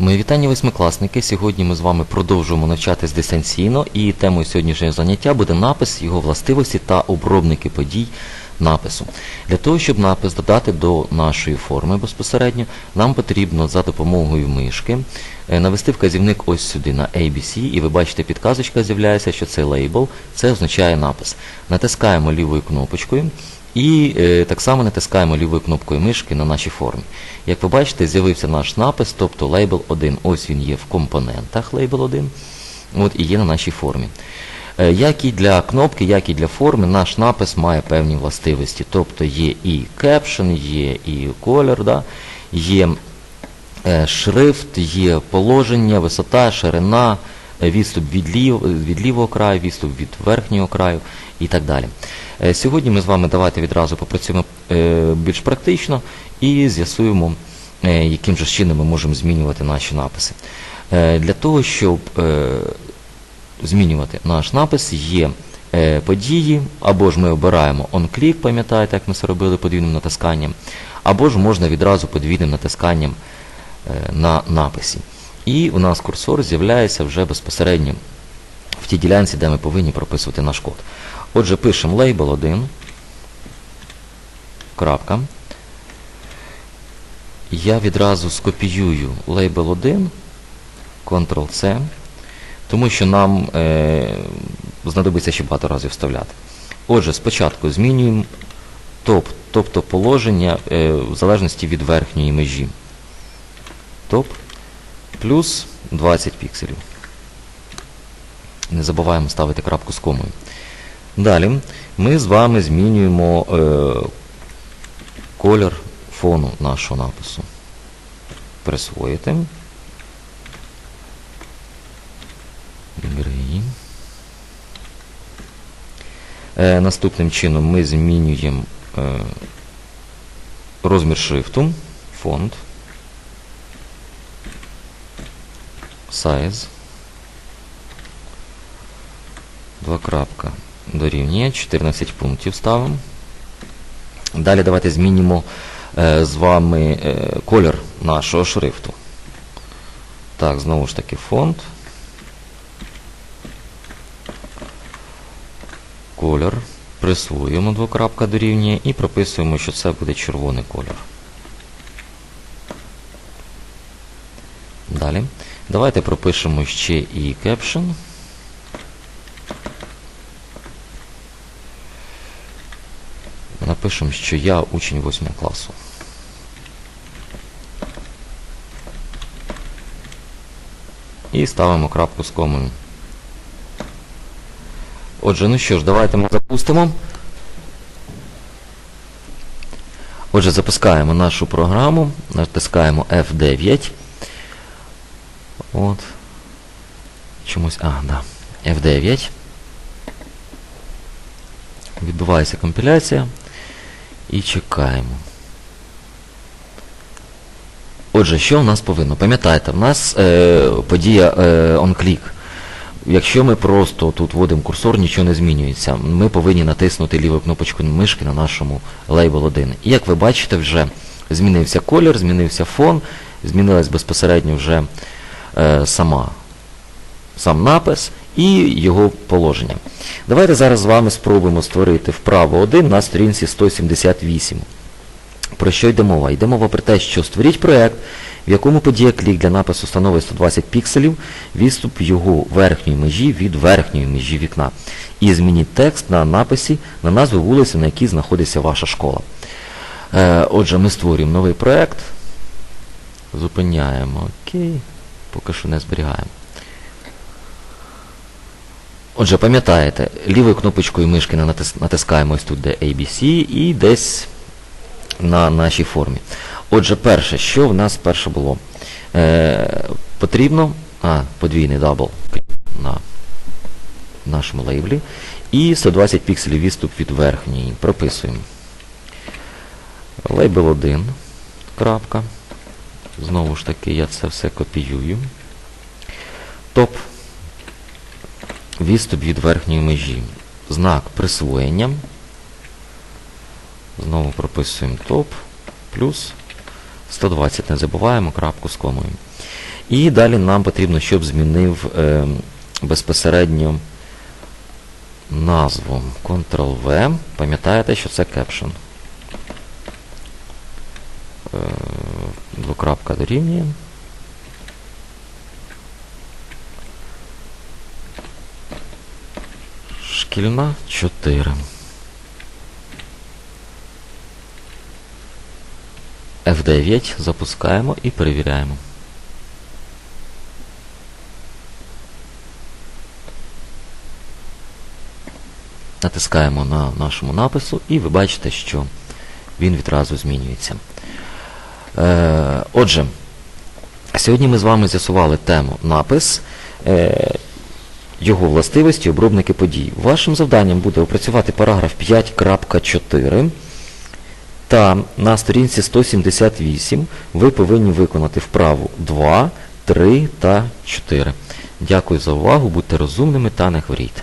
Мої вітання восьмикласники. Сьогодні ми з вами продовжуємо навчатись дистанційно, і темою сьогоднішнього заняття буде напис, його властивості та обробники подій напису. Для того, щоб напис додати до нашої форми безпосередньо, нам потрібно за допомогою мишки е, навести вказівник ось сюди на ABC, і ви бачите, підказочка з'являється, що це лейбл, це означає напис. Натискаємо лівою кнопочкою. І е, так само натискаємо лівою кнопкою мишки на нашій формі. Як ви бачите, з'явився наш напис, тобто Label 1. Ось він є в компонентах Label 1. От і є на нашій формі. Е, як і для кнопки, як і для форми, наш напис має певні властивості. Тобто є і caption, є і колір, да? є е, шрифт, є положення, висота, ширина, відступ від, лів, від лівого краю, відступ від верхнього краю і так далі. Е, Сьогодні ми з вами давайте відразу попрацюємо е, більш практично і з'ясуємо, е, яким же чином ми можемо змінювати наші написи. Е, Для того, щоб е, змінювати наш напис, є е, події, або ж ми обираємо on-click, пам'ятаєте, як ми це робили подвійним натисканням, або ж можна відразу подвійним натисканням е, на написі. І у нас курсор з'являється вже безпосередньо в тій ділянці, де ми повинні прописувати наш код. Отже, пишемо label 1. Крапка. Я відразу скопіюю label 1, Ctrl-C, тому що нам е, знадобиться ще багато разів вставляти. Отже, спочатку змінюємо топ, тобто положення е, в залежності від верхньої межі. Топ плюс 20 пікселів. Не забуваємо ставити крапку з комою. Далі ми з вами змінюємо е, колір фону нашого напису. Присвоїти. Грей. Е, наступним чином ми змінюємо е, розмір шрифту, фонд, size. Два крапка дорівнює, 14 пунктів ставимо. Далі давайте змінимо е, з вами е, колір нашого шрифту. Так, знову ж таки фонд. Колір. Присвоюємо двокрапка дорівнює і прописуємо, що це буде червоний колір. Далі. Давайте пропишемо ще і caption. Напишемо, що я учень 8 класу. І ставимо крапку з комою. Отже, ну що ж, давайте ми запустимо. Отже, запускаємо нашу програму, натискаємо F9. От. Чомусь. А, да. F9. Відбувається компіляція. І чекаємо. Отже, що в нас повинно? Пам'ятаєте, в нас е, подія е, onClick. Якщо ми просто тут вводимо курсор, нічого не змінюється. Ми повинні натиснути ліву кнопочку мишки на нашому Label 1. І як ви бачите, вже змінився колір, змінився фон, змінилась безпосередньо вже сама, сам напис і його положення. Давайте зараз з вами спробуємо створити вправо 1 на сторінці 178. Про що йде мова? Йде мова про те, що створіть проєкт, в якому подія клік для напису становить 120 пікселів, відступ його верхньої межі від верхньої межі вікна. І змініть текст на написі на назву вулиці, на якій знаходиться ваша школа. Е, отже, ми створюємо новий проєкт. Зупиняємо. Окей. Поки що не зберігаємо. Отже, пам'ятаєте, лівою кнопочкою мишки натис- натискаємо ось тут, де ABC, і десь на нашій формі. Отже, перше, що в нас перше було? Е, потрібно, а, подвійний дабл на нашому лейблі. І 120 пікселів відступ від верхньої. Прописуємо. Лейбл 1. Крапка. Знову ж таки, я це все копіюю. Топ. Відступ від верхньої межі. Знак присвоєння. Знову прописуємо топ плюс 120. Не забуваємо крапку з комою. І далі нам потрібно, щоб змінив е, безпосередньо назву Ctrl-V. Пам'ятаєте, що це caption. Е, двокрапка дорівнює. Шкільна 4. F9 запускаємо і перевіряємо. Натискаємо на нашому напису і ви бачите, що він відразу змінюється. Отже, сьогодні ми з вами з'ясували тему напис, е, його властивості, обробники подій. Вашим завданням буде опрацювати параграф 5.4. Та на сторінці 178 ви повинні виконати вправу 2, 3 та 4. Дякую за увагу, будьте розумними та не хворійте.